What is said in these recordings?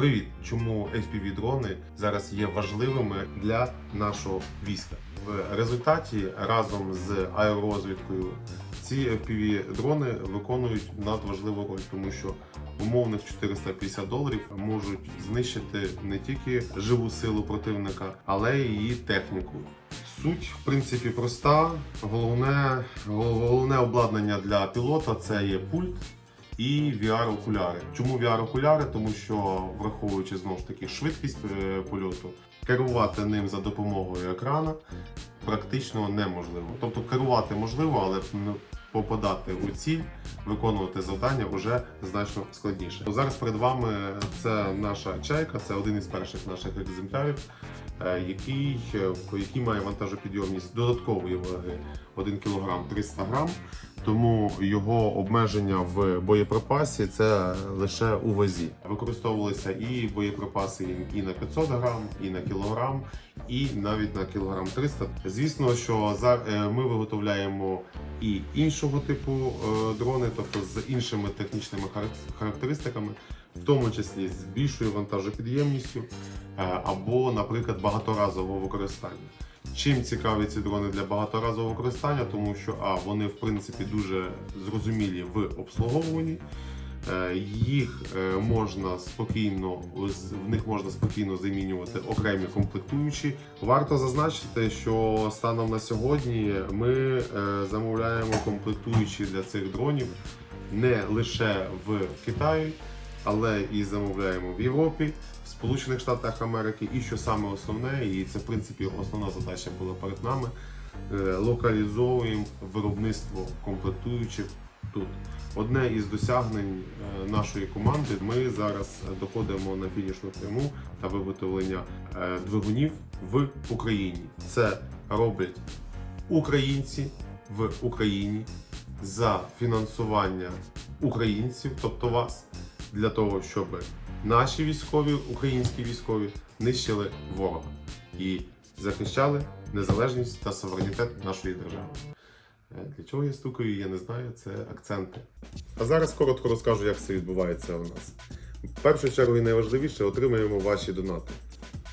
Привіт! Чому fpv дрони зараз є важливими для нашого війська? В результаті разом з аеророзвідкою ці fpv дрони виконують надважливу роль, тому що умовних 450 доларів можуть знищити не тільки живу силу противника, але й її техніку. Суть, в принципі, проста. Головне, головне обладнання для пілота це є пульт і VR-окуляри. Чому VR-окуляри? Тому що, враховуючи знову ж таки швидкість е, польоту, керувати ним за допомогою екрана практично неможливо. Тобто керувати можливо, але ну, попадати у ціль, виконувати завдання вже значно складніше. Зараз перед вами це наша чайка, це один із перших наших екземплярів, е, який, е, який має вантажопідйомність додаткової ваги 1 кг 300 грам. Тому його обмеження в боєприпасі це лише у вазі. Використовувалися і боєприпаси і на 500 грам, і на кілограм, і навіть на кілограм 300. Звісно, що е, ми виготовляємо і іншого типу е, дрони, тобто з іншими технічними характеристиками, в тому числі з більшою вантажопідємністю е, або, наприклад, багаторазового використання. Чим цікаві ці дрони для багаторазового використання, тому що а вони в принципі дуже зрозумілі в обслуговуванні. Е, Їх е, можна спокійно в них можна спокійно замінювати окремі комплектуючі. Варто зазначити, що станом на сьогодні ми е, замовляємо комплектуючі для цих дронів не лише в Китаї, але і замовляємо в Європі, в Сполучених Штатах Америки. І що саме основне, і це в принципі основна задача була перед нами. Локалізовуємо виробництво комплектуючих тут. Одне із досягнень е, нашої команди. Ми зараз доходимо на фінішну пряму та виготовлення е, двигунів в Україні. Це роблять українці в Україні за фінансування українців, тобто вас, для того, щоб наші військові, українські військові, нищили ворога і захищали незалежність та суверенітет нашої держави. Е, Для чого я стукаю, я не знаю, це акценти. А зараз коротко розкажу, як це відбувається у нас. В першу чергу і найважливіше отримаємо ваші донати.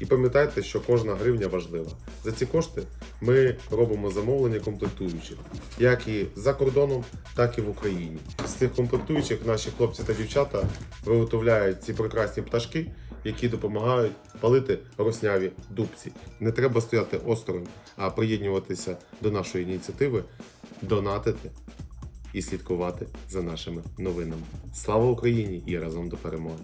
І пам'ятайте, що кожна гривня важлива. За ці кошти ми робимо замовлення комплектуючих, як і за кордоном, так і в Україні. З цих комплектуючих наші хлопці та дівчата виготовляють ці прекрасні пташки, які допомагають палити росняві дубці. Не треба стояти осторонь, а приєднуватися до нашої ініціативи, донатити і слідкувати за нашими новинами. Слава Україні і разом до перемоги!